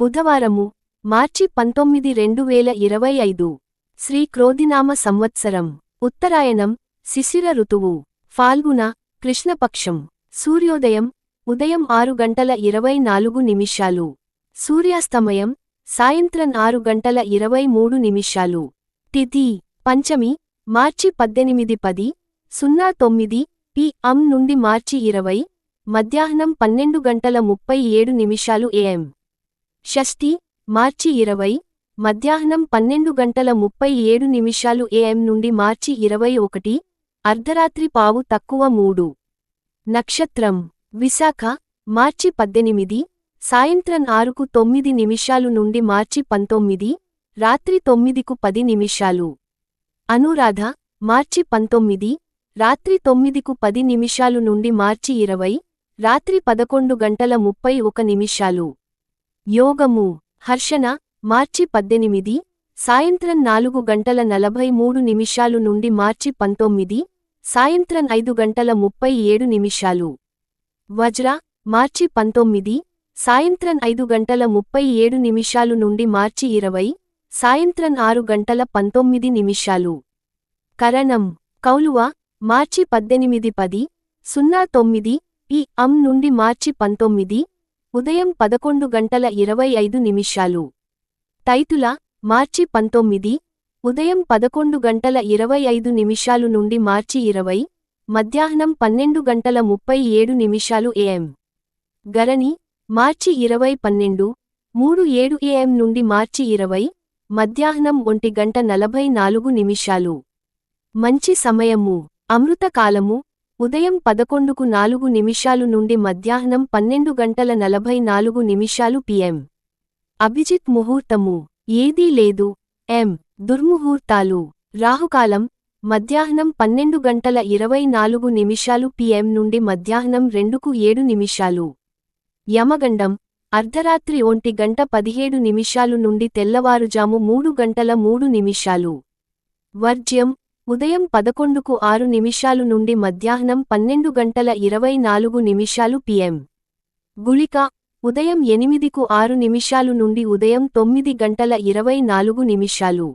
బుధవారము మార్చి పంతొమ్మిది రెండు వేల ఇరవై ఐదు. శ్రీ క్రోధినామ సంవత్సరం. ఉత్తరాయణం శిశిర ఋతువు. ఫాల్గుణ కృష్ణపక్షం. సూర్యోదయం ఉదయం ఆరు గంటల ఇరవై నాలుగు నిమిషాలు. సూర్యాస్తమయం సాయంత్రం ఆరు గంటల ఇరవై మూడు నిమిషాలు. తిథి పంచమి మార్చి పద్దెనిమిది పది సున్నా తొమ్మిది పి అం నుండి మార్చి ఇరవై మధ్యాహ్నం పన్నెండు గంటల ముప్పై ఏడు నిమిషాలు ఏఎం. షష్ఠి మార్చి ఇరవై మధ్యాహ్నం పన్నెండు గంటల ముప్పై ఏడు నిమిషాలు ఏఎం నుండి మార్చి ఇరవై ఒకటి అర్ధరాత్రి పావు తక్కువ మూడు. నక్షత్రం విశాఖ మార్చి పద్దెనిమిది సాయంత్రం ఆరుకు తొమ్మిది నిమిషాలు నుండి మార్చి పంతొమ్మిది రాత్రి తొమ్మిదికు పది నిమిషాలు. అనురాధ మార్చి పంతొమ్మిది రాత్రి తొమ్మిదికు పది నిమిషాలు నుండి మార్చి ఇరవై రాత్రి పదకొండు గంటల ముప్పై ఒక నిమిషాలు. యోగము హర్షణ మార్చి పద్దెనిమిది సాయంత్రం నాలుగు గంటల నలభై మూడు నిమిషాలు నుండి మార్చి పంతొమ్మిది సాయంత్రం ఐదు గంటల ముప్పై ఏడు నిమిషాలు. వజ్ర మార్చి పంతొమ్మిది సాయంత్రం ఐదు గంటల ముప్పై ఏడు నిమిషాలు నుండి మార్చి ఇరవై సాయంత్రం ఆరు గంటల పంతొమ్మిది నిమిషాలు. కరణం కౌలువ మార్చి పద్దెనిమిది పది సున్నా తొమ్మిది ఈ అం నుండి మార్చి పంతొమ్మిది ఉదయం పదకొండు గంటల ఇరవై ఐదు నిమిషాలు. టైతుల మార్చి పంతొమ్మిది ఉదయం పదకొండు గంటల ఇరవై ఐదు నిమిషాలు నుండి మార్చి ఇరవై మధ్యాహ్నం పన్నెండు గంటల ముప్పై ఏడు నిమిషాలు ఏఎం. గరణి మార్చి ఇరవై పన్నెండు మూడు ఏడు ఏఎం నుండి మార్చి ఇరవై మధ్యాహ్నం ఒంటి గంట నలభై నాలుగు నిమిషాలు. మంచి సమయము అమృతకాలము ఉదయం పదకొండుకు నాలుగు నిమిషాలు నుండి మధ్యాహ్నం పన్నెండు గంటల నలభై నాలుగు నిమిషాలు పిఎం. అభిజిత్ ముహూర్తము. ఏదీ లేదు. ఎం. దుర్ముహూర్తాలు. రాహుకాలం. మధ్యాహ్నం పన్నెండు గంటల ఇరవై నాలుగు నిమిషాలు పిఎం నుండి మధ్యాహ్నం రెండుకు ఏడు నిమిషాలు. యమగండం. అర్ధరాత్రి ఒంటి గంట పదిహేడు నిమిషాలు నుండి తెల్లవారుజాము మూడు గంటల మూడు నిమిషాలు. వర్జ్యం. ఉదయం పదకొండుకు ఆరు నిమిషాలు నుండి మధ్యాహ్నం పన్నెండు గంటల ఇరవై నాలుగు నిమిషాలు పిఎం. గుళిక ఉదయం ఎనిమిదికు ఆరు నిమిషాలు నుండి ఉదయం తొమ్మిది గంటల ఇరవై నాలుగు నిమిషాలు.